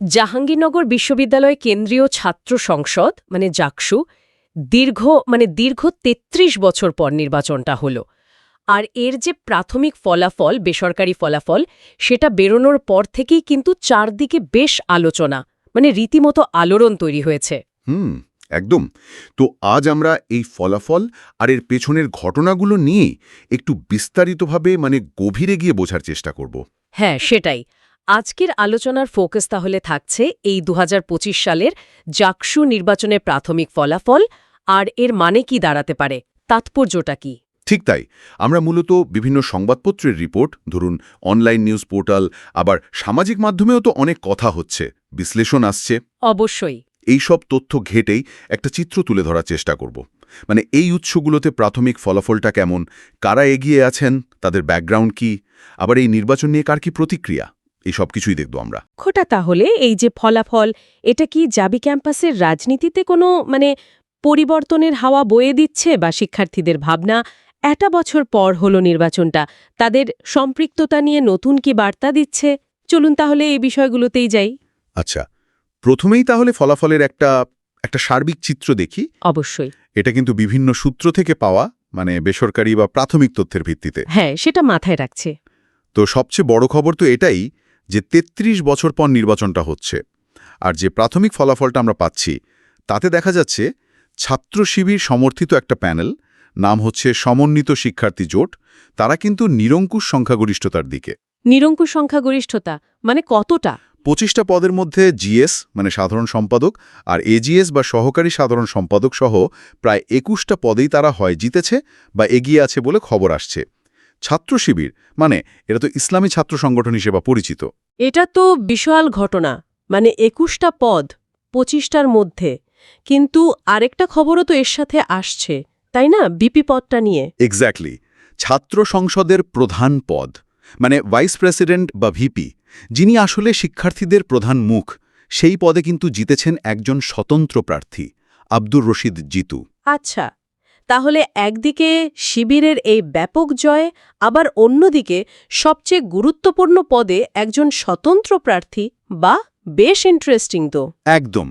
জাহাঙ্গীরনগর বিশ্ববিদ্যালয় কেন্দ্রীয় ছাত্র সংসদ মানে জাকসু দীর্ঘ মানে দীর্ঘ ৩৩ বছর পর নির্বাচনটা হলো। আর এর যে প্রাথমিক ফলাফল বেসরকারি ফলাফল সেটা বেরোনোর পর থেকেই কিন্তু চারদিকে বেশ আলোচনা মানে রীতিমতো আলোড়ন তৈরি হয়েছে। হুম একদম। তো আজ আমরা এই ফলাফল আর এর পেছনের ঘটনাগুলো নিয়ে একটু বিস্তারিতভাবে মানে গভীরে গিয়ে বোঝার চেষ্টা করব। হ্যাঁ সেটাই। আজকের আলোচনার ফোকাস তাহলে থাকছে এই দু হাজার পঁচিশ সালের জাকসু নির্বাচনের প্রাথমিক ফলাফল আর এর মানে কি দাঁড়াতে পারে তাৎপর্যটা কি? ঠিক তাই আমরা মূলত বিভিন্ন সংবাদপত্রের রিপোর্ট ধরুন অনলাইন নিউজ পোর্টাল আবার সামাজিক মাধ্যমেও তো অনেক কথা হচ্ছে বিশ্লেষণ আসছে। অবশ্যই। এই সব তথ্য ঘেটেই একটা চিত্র তুলে ধরার চেষ্টা করব। মানে এই উৎসগুলোতে প্রাথমিক ফলাফলটা কেমন কারা এগিয়ে আছেন তাদের ব্যাকগ্রাউন্ড কি আবার এই নির্বাচন নিয়ে কার কি প্রতিক্রিয়া? এই সব কিছুই দেখব আমরা। খোটা তাহলে এই যে ফলাফল এটা কি জাবি ক্যাম্পাসের রাজনীতিতে কোনো মানে পরিবর্তনের হাওয়া বয়ে দিচ্ছে বা শিক্ষার্থীদের ভাবনা? একটা বছর পর হলো নির্বাচনটা তাদের সম্পৃক্ততা নিয়ে নতুন কি বার্তা দিচ্ছে? চলুন তাহলে এই বিষয়গুলোতেই যাই। আচ্ছা প্রথমেই তাহলে ফলাফলের একটা একটা সার্বিক চিত্র দেখি। অবশ্যই। এটা কিন্তু বিভিন্ন সূত্র থেকে পাওয়া মানে বেসরকারি বা প্রাথমিক তথ্যের ভিত্তিতে। হ্যাঁ সেটা মাথায় রাখছে। তো সবচেয়ে বড় খবর তো এটাই যে ৩৩ বছর পর নির্বাচনটা হচ্ছে আর যে প্রাথমিক ফলাফলটা আমরা পাচ্ছি তাতে দেখা যাচ্ছে ছাত্র শিবির সমর্থিত একটা প্যানেল নাম হচ্ছে সমন্বিত শিক্ষার্থী জোট তারা কিন্তু নিরঙ্কুশ সংখ্যাগরিষ্ঠতার দিকে। নিরঙ্কুশ সংখ্যাগরিষ্ঠতা মানে কতটা? পঁচিশটা পদের মধ্যে জিএস মানে সাধারণ সম্পাদক আর এজিএস বা সহকারী সাধারণ সম্পাদক সহ প্রায় একুশটা পদেই তারা হয় জিতেছে বা এগিয়ে আছে বলে খবর আসছে। ছাত্র শিবির মানে এরা তো ইসলামী ছাত্র সংগঠন হিসেবে পরিচিত। এটা তো বিশাল ঘটনা মানে একুশটা পদ পঁচিশটার মধ্যে। কিন্তু আরেকটা খবরও তো এর সাথে আসছে তাই না? বিপি পদটা নিয়ে। এক্স্যাক্টলি ছাত্র সংসদের প্রধান পদ মানে ভাইস প্রেসিডেন্ট বা ভিপি যিনি আসলে শিক্ষার্থীদের প্রধান মুখ সেই পদে কিন্তু জিতেছেন একজন স্বতন্ত্র প্রার্থী আব্দুর রশিদ জিতু। আচ্ছা তাহলে একদিকে শিবিরের এই ব্যাপক জয় আবার অন্যদিকে সবচেয়ে গুরুত্বপূর্ণ পদে একজন স্বতন্ত্র প্রার্থী বা বেশ ইন্টারেস্টিং তো। একদম।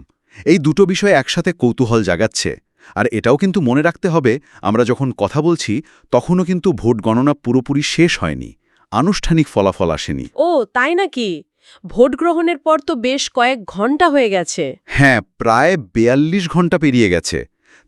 এই দুটো বিষয় একসাথে কৌতূহল জাগাচ্ছে। আর এটাও কিন্তু মনে রাখতে হবে আমরা যখন কথা বলছি তখনও কিন্তু ভোট গণনা পুরোপুরি শেষ হয়নি। আনুষ্ঠানিক ফলাফল আসেনি। ও তাই নাকি? ভোট গ্রহণের পর তো বেশ কয়েক ঘণ্টা হয়ে গেছে। হ্যাঁ প্রায় বেয়াল্লিশ ঘণ্টা পেরিয়ে গেছে।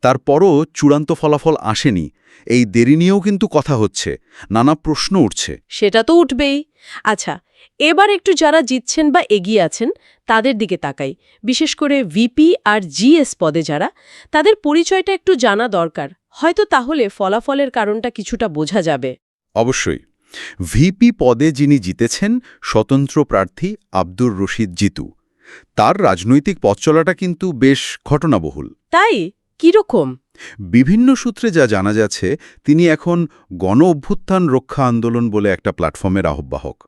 তারপরও চূড়ান্ত ফলাফল আসেনি। এই দেরি নিয়েও কিন্তু কথা হচ্ছে। নানা প্রশ্ন উঠছে। সেটা তো উঠবেই। আচ্ছা এবার একটু যারা জিতছেন বা এগিয়ে আছেন তাদের দিকে তাকাই। বিশেষ করে ভিপি আর জিএস পদে যারা তাদের পরিচয়টা একটু জানা দরকার। হয়তো তাহলে ফলাফলের কারণটা কিছুটা বোঝা যাবে। অবশ্যই। ভিপি পদে যিনি জিতেছেন স্বতন্ত্র প্রার্থী আব্দুর রশিদ জিতু। তার রাজনৈতিক পথ চলাটা কিন্তু বেশ ঘটনাবহুল। তাই? কীরকম? বিভিন্ন সূত্রে যা জানা যাচ্ছে তিনি এখন গণ অভ্যুত্থান রক্ষা আন্দোলন বলে একটা প্ল্যাটফর্মের আহ্বায়ক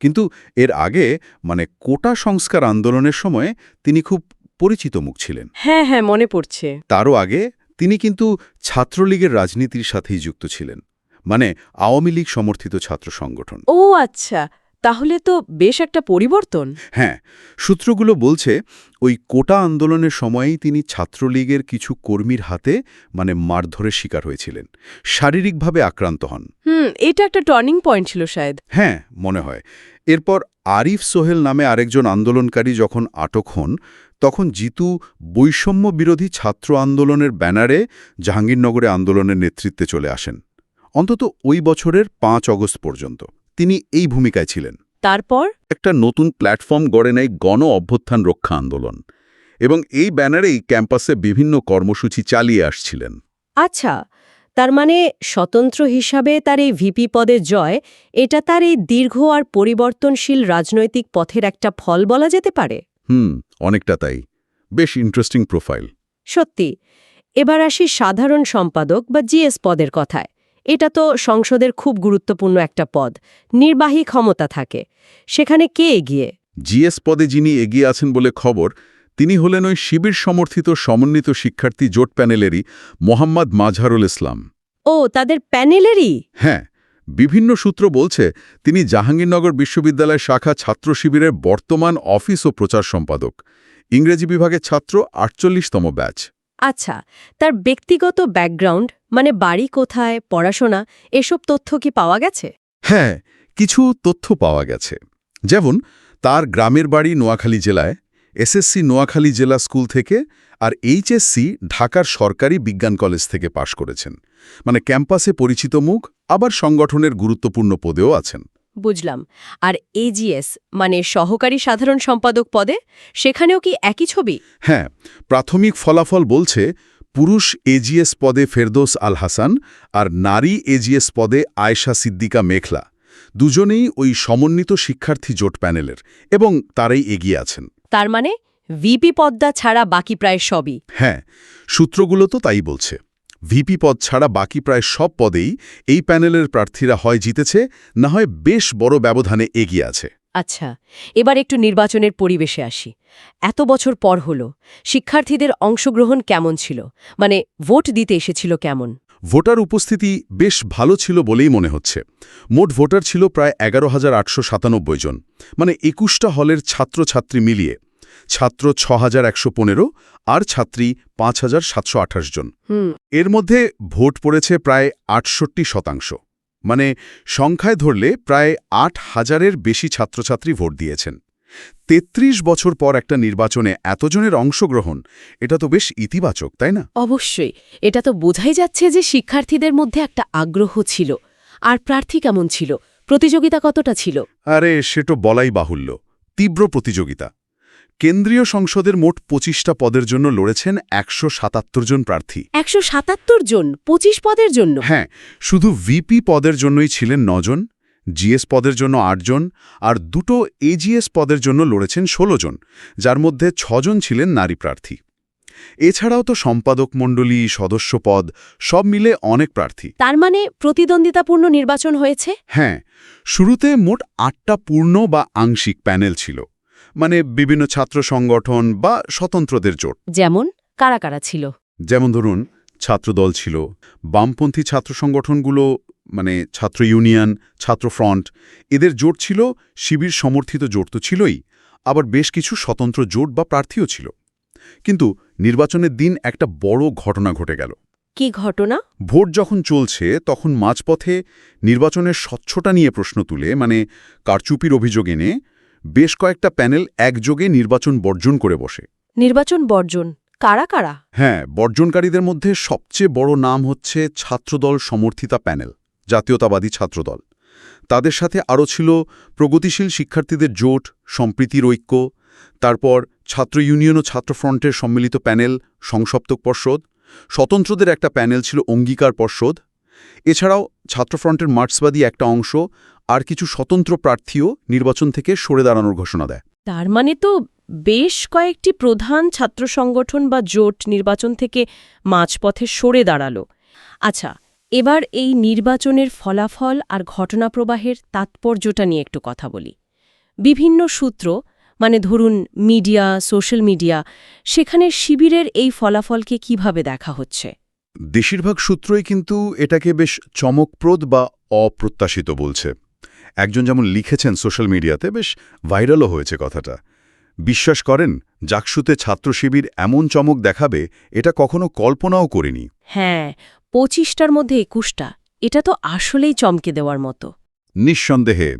কিন্তু এর আগে মানে কোটা সংস্কার আন্দোলনের সময় তিনি খুব পরিচিত মুখ ছিলেন। হ্যাঁ হ্যাঁ মনে পড়ছে। তারও আগে তিনি কিন্তু ছাত্রলীগের রাজনীতির সাথেই যুক্ত ছিলেন। মানে আওয়ামী লীগ সমর্থিত ছাত্র সংগঠন। ও আচ্ছা তাহলে তো বেশ একটা পরিবর্তন। হ্যাঁ সূত্রগুলো বলছে ওই কোটা আন্দোলনের সময়েই তিনি ছাত্রলীগের কিছু কর্মীর হাতে মানে মারধরের শিকার হয়েছিলেন। শারীরিকভাবে আক্রান্ত হন। হুম এটা একটা টার্নিং পয়েন্ট ছিল শায়দ। হ্যাঁ মনে হয়। এরপর আরিফ সোহেল নামে আরেকজন আন্দোলনকারী যখন আটক হন তখন জিতু বৈষম্য বিরোধী ছাত্র আন্দোলনের ব্যানারে জাহাঙ্গীরনগরে আন্দোলনের নেতৃত্বে চলে আসেন। অন্তত ওই বছরের পাঁচ অগস্ট পর্যন্ত। তিনি এই ভূমিকায় ছিলেন। তারপর? একটা নতুন প্ল্যাটফর্ম গড়ে নেয় গণ অভ্যুত্থান রক্ষা আন্দোলন এবং এই ব্যানারেই ক্যাম্পাসে বিভিন্ন কর্মসূচি চালিয়ে আসছিলেন। আচ্ছা তার মানে স্বতন্ত্র হিসাবে তার এই ভিপি পদের জয় এটা তার এই দীর্ঘ আর পরিবর্তনশীল রাজনৈতিক পথের একটা ফল বলা যেতে পারে? হুম অনেকটা তাই। বেশ ইন্টারেস্টিং প্রোফাইল সত্যি এবার আসি সাধারণ সম্পাদক বা জিএস পদের কথায়। এটা তো সংসদের খুব গুরুত্বপূর্ণ একটা পদ। নির্বাহী ক্ষমতা থাকে। সেখানে কে এগিয়ে? জিএস পদে যিনি এগিয়ে আছেন বলে খবর তিনি হলেন ওই শিবির সমর্থিত সমন্বিত শিক্ষার্থী জোট প্যানেলেরই মোহাম্মদ মাঝহারুল ইসলাম। ও তাদের প্যানেলেরই? হ্যাঁ বিভিন্ন সূত্র বলছে তিনি জাহাঙ্গীরনগর বিশ্ববিদ্যালয় শাখা ছাত্র শিবিরের বর্তমান অফিস ও প্রচার সম্পাদক। ইংরেজি বিভাগের ছাত্র আটচল্লিশতম ব্যাচ। আচ্ছা তার ব্যক্তিগত ব্যাকগ্রাউন্ড মানে বাড়ি কোথায়, পড়াশোনা, এসব তথ্য কি পাওয়া গেছে? হ্যাঁ কিছু তথ্য পাওয়া গেছে। যেমন, তার গ্রামের বাড়ি নোয়াখালী জেলায়, এসএসসি নোয়াখালী জেলা স্কুল থেকে আর এইচএসসি ঢাকার সরকারি বিজ্ঞান কলেজ থেকে পাশ করেছেন। মানে ক্যাম্পাসে পরিচিত মুখ, আবার সংগঠনের গুরুত্বপূর্ণ পদেও আছেন। বুঝলাম। আর এজিএস মানে সহকারী সাধারণ সম্পাদক পদে সেখানেও কি একই ছবি? হ্যাঁ প্রাথমিক ফলাফল বলছে পুরুষ এজিএস পদে ফেরদৌস আল হাসান আর নারী এজিএস পদে আয়েশা সিদ্দিকা মেখলা। দুজনেই ওই সমন্বিত শিক্ষার্থী জোট প্যানেলের এবং তারাই এগিয়ে আছেন। তার মানে ভিপি পদ্মা ছাড়া বাকি প্রায় সবই। হ্যাঁ সূত্রগুলো তো তাই বলছে। ভিপি পদ ছাড়া বাকি প্রায় সব পদেই এই প্যানেলের প্রার্থীরা হয় জিতেছে না হয় বেশ বড় ব্যবধানে এগিয়ে আছে। আচ্ছা এবার একটু নির্বাচনের পরিবেশে আসি। এত বছর পর হলো শিক্ষার্থীদের অংশগ্রহণ কেমন ছিল? মানে ভোট দিতে এসেছিল কেমন? ভোটার উপস্থিতি বেশ ভালো ছিল বলেই মনে হচ্ছে। মোট ভোটার ছিল প্রায় এগারো হাজার আটশো সাতানব্বই জন। মানে একুশটা হলের ছাত্রছাত্রী মিলিয়ে। ছাত্র ছ হাজার একশো পনেরো আর ছাত্রী পাঁচ হাজার সাতশো আঠাশ জন। এর মধ্যে ভোট পড়েছে প্রায় আটষট্টি শতাংশ। মানে সংখ্যায় ধরলে প্রায় আট হাজারের বেশি ছাত্রছাত্রী ভোট দিয়েছেন। ৩৩ বছর পর একটা নির্বাচনে এতজনের অংশগ্রহণ এটা তো বেশ ইতিবাচক তাই না? অবশ্যই। এটা তো বোঝাই যাচ্ছে যে শিক্ষার্থীদের মধ্যে একটা আগ্রহ ছিল। আর প্রার্থী কেমন ছিল? প্রতিযোগিতা কতটা ছিল? আরে সে তো বলাই বাহুল্য। তীব্র প্রতিযোগিতা। কেন্দ্রীয় সংসদের মোট পঁচিশটা পদের জন্য লড়েছেন একশো সাতাত্তর জন প্রার্থী। একশো সাতাত্তর জন? পঁচিশ পদের জন্য? হ্যাঁ শুধু ভিপি পদের জন্যই ছিলেন নজন জিএস পদের জন্য আটজন আর দুটো এজিএস পদের জন্য লড়েছেন ১৬ জন যার মধ্যে ছজন ছিলেন নারী প্রার্থী। এছাড়াও তো সম্পাদক মণ্ডলী সদস্য পদ সব মিলে অনেক প্রার্থী। তার মানে প্রতিদ্বন্দ্বিতাপূর্ণ নির্বাচন হয়েছে? হ্যাঁ শুরুতে মোট আটটা পূর্ণ বা আংশিক প্যানেল ছিল। মানে বিভিন্ন ছাত্র সংগঠন বা স্বতন্ত্রদের জোট। যেমন কারা কারা ছিল? যেমন ধরুন ছাত্রদল ছিল বামপন্থী ছাত্র সংগঠনগুলো মানে ছাত্র ইউনিয়ন ছাত্র ফ্রন্ট এদের জোট ছিল শিবির সমর্থিত জোট তো ছিলই আবার বেশ কিছু স্বতন্ত্র জোট বা প্রার্থীও ছিল। কিন্তু নির্বাচনের দিন একটা বড় ঘটনা ঘটে গেল। কি ঘটনা? ভোট যখন চলছে তখন মাঝপথে নির্বাচনের স্বচ্ছতা নিয়ে প্রশ্ন তুলে মানে কারচুপির অভিযোগ এনে বেশ কয়েকটা প্যানেল একযোগে নির্বাচন বর্জন করে বসে। নির্বাচন বর্জন? কারা কারা? হ্যাঁ বর্জনকারীদের মধ্যে সবচেয়ে বড় নাম হচ্ছে ছাত্রদল সমর্থিতা প্যানেল জাতীয়তাবাদী ছাত্রদল। তাদের সাথে আরও ছিল প্রগতিশীল শিক্ষার্থীদের জোট সম্প্রীতির ঐক্য তারপর ছাত্র ইউনিয়ন ও ছাত্রফ্রন্টের সম্মিলিত প্যানেল সংসপ্তক পর্ষদ স্বতন্ত্রদের একটা প্যানেল ছিল অঙ্গীকার পর্ষদ। এছাড়াও ছাত্রফ্রন্টের মার্ক্সবাদী একটা অংশ আর কিছু স্বতন্ত্র প্রার্থীও নির্বাচন থেকে সরে দাঁড়ানোর ঘোষণা দেয়। তার মানে তো বেশ কয়েকটি প্রধান ছাত্র সংগঠন বা জোট নির্বাচন থেকে মাঝপথে সরে দাঁড়াল। আচ্ছা এবার এই নির্বাচনের ফলাফল আর ঘটনাপ্রবাহের তাৎপর্যটা নিয়ে একটু কথা বলি। বিভিন্ন সূত্র মানে ধরুন মিডিয়া সোশ্যাল মিডিয়া সেখানে শিবিরের এই ফলাফলকে কীভাবে দেখা হচ্ছে? বেশিরভাগ সূত্রই কিন্তু এটাকে বেশ চমকপ্রদ বা অপ্রত্যাশিত বলছে। একজন যেমন লিখেছেন সোশ্যাল মিডিয়াতে বেশ ভাইরালও হয়েছে কথাটা। বিশ্বাস করেন জাকসুতে ছাত্র শিবির এমন চমক দেখাবে এটা কখনো কল্পনাও করিনি। হ্যাঁ পঁচিশটার মধ্যে একুশটা এটা তো আসলেই চমকে দেওয়ার মতো। নিঃসন্দেহে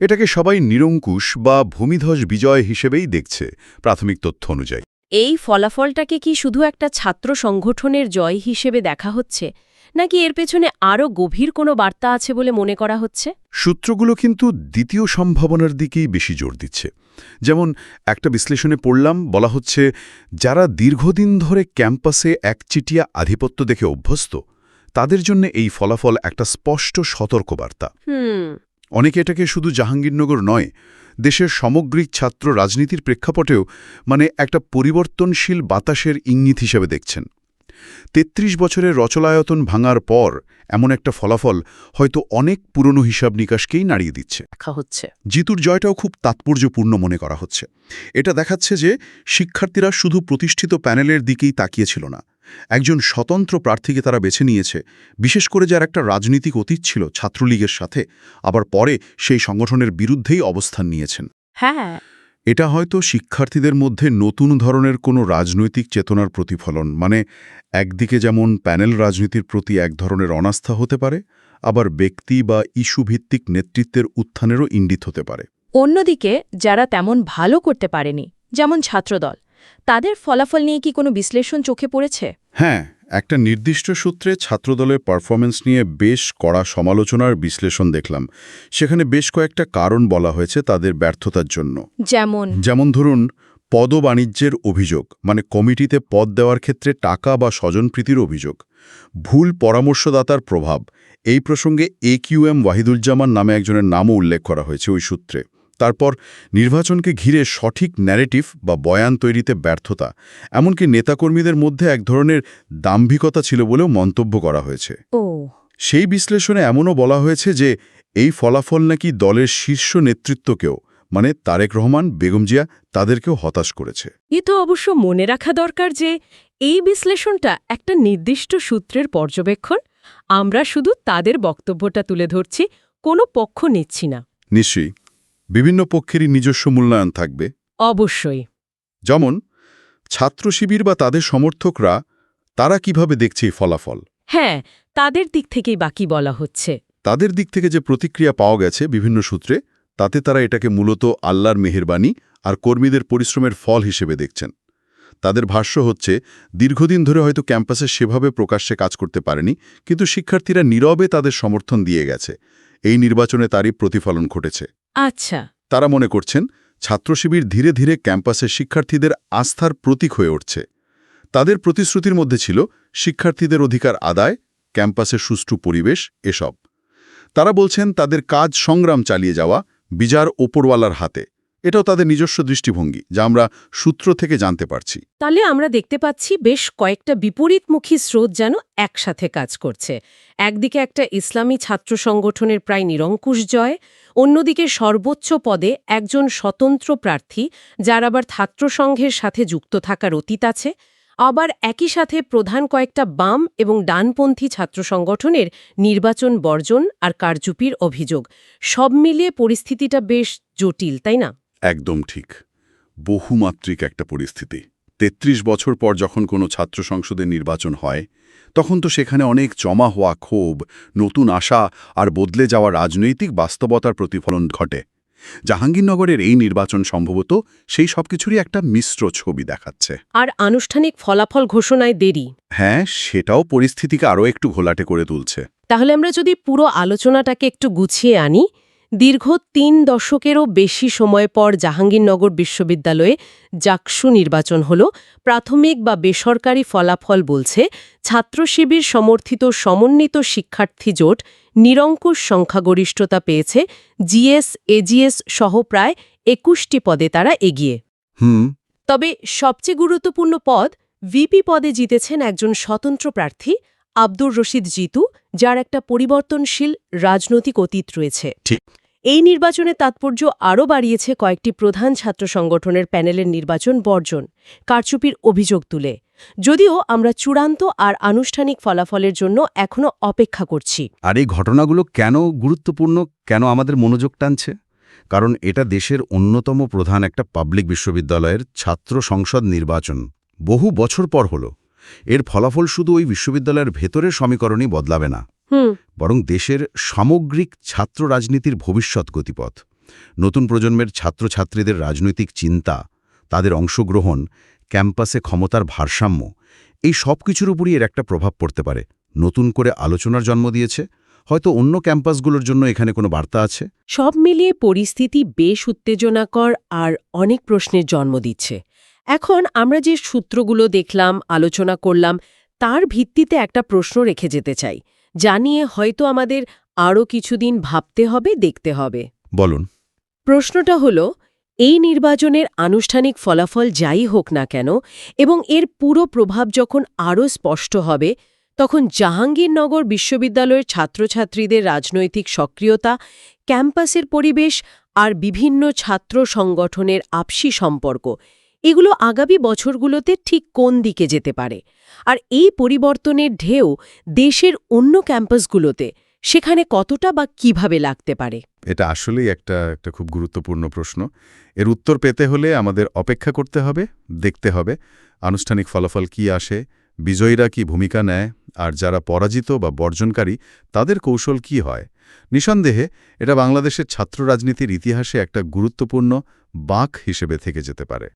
এটাকে সবাই নিরঙ্কুশ বা ভূমিধ্বস বিজয় হিসেবেই দেখছে প্রাথমিক তথ্য অনুযায়ী। এই ফলাফলটাকে কি শুধু একটা ছাত্র সংগঠনের জয় হিসেবে দেখা হচ্ছে? নাকি এর পেছনে আরও গভীর কোনো বার্তা আছে বলে মনে করা হচ্ছে? সূত্রগুলো কিন্তু দ্বিতীয় সম্ভাবনার দিকেই বেশি জোর দিচ্ছে। যেমন একটা বিশ্লেষণে পড়লাম বলা হচ্ছে যারা দীর্ঘদিন ধরে ক্যাম্পাসে একচিটিয়া আধিপত্য দেখে অভ্যস্ত তাদের জন্য এই ফলাফল একটা স্পষ্ট সতর্কবার্তা। অনেকে এটাকে শুধু জাহাঙ্গীরনগর নয় দেশের সামগ্রিক ছাত্র রাজনীতির প্রেক্ষাপটেও মানে একটা পরিবর্তনশীল বাতাসের ইঙ্গিত হিসেবে দেখছেন। তেত্রিশ বছরের রচলায়তন ভাঙার পর এমন একটা ফলাফল হয়তো অনেক পুরনো হিসাব নিকাশকেই নাড়িয়ে দিচ্ছে। হচ্ছে। জিতুর জয়টাও খুব তাৎপর্যপূর্ণ মনে করা হচ্ছে। এটা দেখাচ্ছে যে শিক্ষার্থীরা শুধু প্রতিষ্ঠিত প্যানেলের দিকেই তাকিয়েছিল না। একজন স্বতন্ত্র প্রার্থীকে তারা বেছে নিয়েছে বিশেষ করে যার একটা রাজনীতিক অতীত ছিল ছাত্রলীগের সাথে আবার পরে সেই সংগঠনের বিরুদ্ধেই অবস্থান নিয়েছেন। হ্যাঁ এটা হয়তো শিক্ষার্থীদের মধ্যে নতুন ধরনের কোনো রাজনৈতিক চেতনার প্রতিফলন মানে একদিকে যেমন প্যানেল রাজনীতির প্রতি এক ধরনের অনাস্থা হতে পারে আবার ব্যক্তি বা ইস্যুভিত্তিক নেতৃত্বের উত্থানেরও ইঙ্গিত হতে পারে। অন্যদিকে যারা তেমন ভালো করতে পারেনি যেমন ছাত্রদল তাদের ফলাফল নিয়ে কি কোনো বিশ্লেষণ চোখে পড়েছে? হ্যাঁ একটা নির্দিষ্ট সূত্রে ছাত্রদলের পারফরমেন্স নিয়ে বেশ কড়া সমালোচনার বিশ্লেষণ দেখলাম। সেখানে বেশ কয়েকটা কারণ বলা হয়েছে তাদের ব্যর্থতার জন্য। যেমন? যেমন ধরুন পদ বাণিজ্যের অভিযোগ মানে কমিটিতে পদ দেওয়ার ক্ষেত্রে টাকা বা স্বজনপ্রীতির অভিযোগ। ভুল পরামর্শদাতার প্রভাব এই প্রসঙ্গে এ কিউ এম ওয়াহিদুজ্জামান নামে একজনের নামও উল্লেখ করা হয়েছে ওই সূত্রে। তারপর নির্বাচনকে ঘিরে সঠিক ন্যারেটিভ বা বয়ান তৈরিতে ব্যর্থতা এমনকি নেতাকর্মীদের মধ্যে এক ধরনের দাম্ভিকতা ছিল বলেও মন্তব্য করা হয়েছে। ও। সেই বিশ্লেষণে এমনও বলা হয়েছে যে এই ফলাফল নাকি দলের শীর্ষ নেতৃত্বকেও মানে তারেক রহমান বেগম জিয়া তাদেরকেও হতাশ করেছে। এ তো অবশ্য মনে রাখা দরকার যে এই বিশ্লেষণটা একটা নির্দিষ্ট সূত্রের পর্যবেক্ষণ। আমরা শুধু তাদের বক্তব্যটা তুলে ধরছি কোনো পক্ষ নিচ্ছি না। নিশ্চয়ই। বিভিন্ন পক্ষেরই নিজস্ব মূল্যায়ন থাকবে। অবশ্যই। যেমন ছাত্র শিবির বা তাদের সমর্থকরা তারা কীভাবে দেখছে এই ফলাফল? হ্যাঁ তাদের দিক থেকেই বাকি বলা হচ্ছে। তাদের দিক থেকে যে প্রতিক্রিয়া পাওয়া গেছে বিভিন্ন সূত্রে তাতে তারা এটাকে মূলত আল্লাহর মেহেরবানি আর কর্মীদের পরিশ্রমের ফল হিসেবে দেখছেন। তাদের ভাষ্য হচ্ছে দীর্ঘদিন ধরে হয়তো ক্যাম্পাসে সেভাবে প্রকাশ্যে কাজ করতে পারেনি কিন্তু শিক্ষার্থীরা নীরবে তাদের সমর্থন দিয়ে গেছে। এই নির্বাচনে তারই প্রতিফলন ঘটেছে। আচ্ছা। তারা মনে করছেন, ছাত্রশিবির ধীরে ধীরে ক্যাম্পাসে শিক্ষার্থীদের আস্থার প্রতীক হয়ে উঠছে। তাদের প্রতিশ্রুতির মধ্যে ছিল শিক্ষার্থীদের অধিকার আদায় ক্যাম্পাসে সুষ্ঠু পরিবেশ, এসব। তারা বলছেন, তাদের কাজ সংগ্রাম চালিয়ে যাওয়া, বিজার ওপরওয়ালার হাতে। এটাও তাদের নিজস্ব দৃষ্টিভঙ্গি, যা আমরা সূত্র থেকে জানতে পারছি। তাহলে আমরা দেখতে পাচ্ছি বেশ কয়েকটা বিপরীতমুখী স্রোত যেন একসাথে কাজ করছে। একদিকে একটা ইসলামী ছাত্র সংগঠনের প্রায় নিরঙ্কুশ জয়, অন্যদিকে সর্বোচ্চ পদে একজন স্বতন্ত্র প্রার্থী, যার আবার ছাত্রসংঘের সাথে যুক্ত থাকার অতীত আছে। আবার একই সাথে প্রধান কয়েকটা বাম এবং ডানপন্থী ছাত্র সংগঠনের নির্বাচন বর্জন আর কারচুপির অভিযোগ। সব মিলিয়ে পরিস্থিতিটা বেশ জটিল, তাই না? একদম ঠিক। বহুমাত্রিক একটা পরিস্থিতি। ৩৩ বছর পর যখন কোনো ছাত্র সংসদের নির্বাচন হয় তখন তো সেখানে অনেক জমা হওয়া ক্ষোভ নতুন আশা আর বদলে যাওয়া রাজনৈতিক বাস্তবতার প্রতিফলন ঘটে। জাহাঙ্গীরনগরের এই নির্বাচন সম্ভবত সেই সবকিছুরই একটা মিশ্র ছবি দেখাচ্ছে। আর আনুষ্ঠানিক ফলাফল ঘোষণায় দেরি। হ্যাঁ সেটাও পরিস্থিতিকে আরও একটু ঘোলাটে করে তুলছে। তাহলে আমরা যদি পুরো আলোচনাটাকে একটু গুছিয়ে আনি দীর্ঘ তিন দশকেরও বেশি সময় পর জাহাঙ্গীরনগর বিশ্ববিদ্যালয়ে জাকসু নির্বাচন হল। প্রাথমিক বা বেসরকারি ফলাফল বলছে ছাত্র শিবির সমর্থিত সমন্বিত শিক্ষার্থী জোট নিরঙ্কুশ সংখ্যাগরিষ্ঠতা পেয়েছে। জিএস এজিএস সহ প্রায় একুশটি পদে তারা এগিয়ে। হুম। তবে সবচেয়ে গুরুত্বপূর্ণ পদ ভিপি পদে জিতেছেন একজন স্বতন্ত্র প্রার্থী। আব্দুর রশিদ জিতু যার একটা পরিবর্তনশীল রাজনৈতিক অতীত রয়েছে। ঠিক। এই নির্বাচনে তাৎপর্য আরও বাড়িয়েছে কয়েকটি প্রধান ছাত্র সংগঠনের প্যানেলের নির্বাচন বর্জন কারচুপির অভিযোগ তুলে। যদিও আমরা চূড়ান্ত আর আনুষ্ঠানিক ফলাফলের জন্য এখনও অপেক্ষা করছি। আর এই ঘটনাগুলো কেন গুরুত্বপূর্ণ কেন আমাদের মনোযোগ টানছে? কারণ এটা দেশের অন্যতম প্রধান একটা পাবলিক বিশ্ববিদ্যালয়ের ছাত্র সংসদ নির্বাচন। বহু বছর পর হলো। এর ফলাফল শুধু ওই বিশ্ববিদ্যালয়ের ভেতরের সমীকরণই বদলাবে না। বরং দেশের সামগ্রিক ছাত্র রাজনীতির ভবিষ্যৎ গতিপথ নতুন প্রজন্মের ছাত্রছাত্রীদের রাজনৈতিক চিন্তা তাদের অংশগ্রহণ ক্যাম্পাসে ক্ষমতার ভারসাম্য এই সব কিছুর উপরই এর একটা প্রভাব পড়তে পারে। নতুন করে আলোচনার জন্ম দিয়েছে হয়তো অন্য ক্যাম্পাসগুলোর জন্য এখানে কোনো বার্তা আছে? সব মিলিয়ে পরিস্থিতি বেশ উত্তেজনাকর আর অনেক প্রশ্নের জন্ম দিচ্ছে। এখন আমরা যে সূত্রগুলো দেখলাম আলোচনা করলাম তার ভিত্তিতে একটা প্রশ্ন রেখে যেতে চাই। জানিয়ে হয়তো আমাদের আরও কিছুদিন ভাবতে হবে দেখতে হবে। বলুন। প্রশ্নটা হলো এই নির্বাচনের আনুষ্ঠানিক ফলাফল যাই হোক না কেন এবং এর পুরো প্রভাব যখন আরও স্পষ্ট হবে তখন জাহাঙ্গীরনগর বিশ্ববিদ্যালয়ের ছাত্রছাত্রীদের রাজনৈতিক সক্রিয়তা ক্যাম্পাসের পরিবেশ আর বিভিন্ন ছাত্র সংগঠনের আপসি সম্পর্ক এগুলো আগামী বছরগুলোতে ঠিক কোন দিকে যেতে পারে? আর এই পরিবর্তনের ঢেউ দেশের অন্য ক্যাম্পাসগুলোতে সেখানে কতটা বা কীভাবে লাগতে পারে? এটা আসলেই একটা একটা খুব গুরুত্বপূর্ণ প্রশ্ন। এর উত্তর পেতে হলে আমাদের অপেক্ষা করতে হবে, দেখতে হবে, আনুষ্ঠানিক ফলাফল কি আসে, বিজয়ীরা কি ভূমিকা নেয়, আর যারা পরাজিত বা বর্জনকারী, তাদের কৌশল কি হয়? নিঃসন্দেহে, এটা বাংলাদেশের ছাত্র রাজনীতির ইতিহাসে একটা গুরুত্বপূর্ণ বাঁক হিসেবে থেকে যেতে পারে।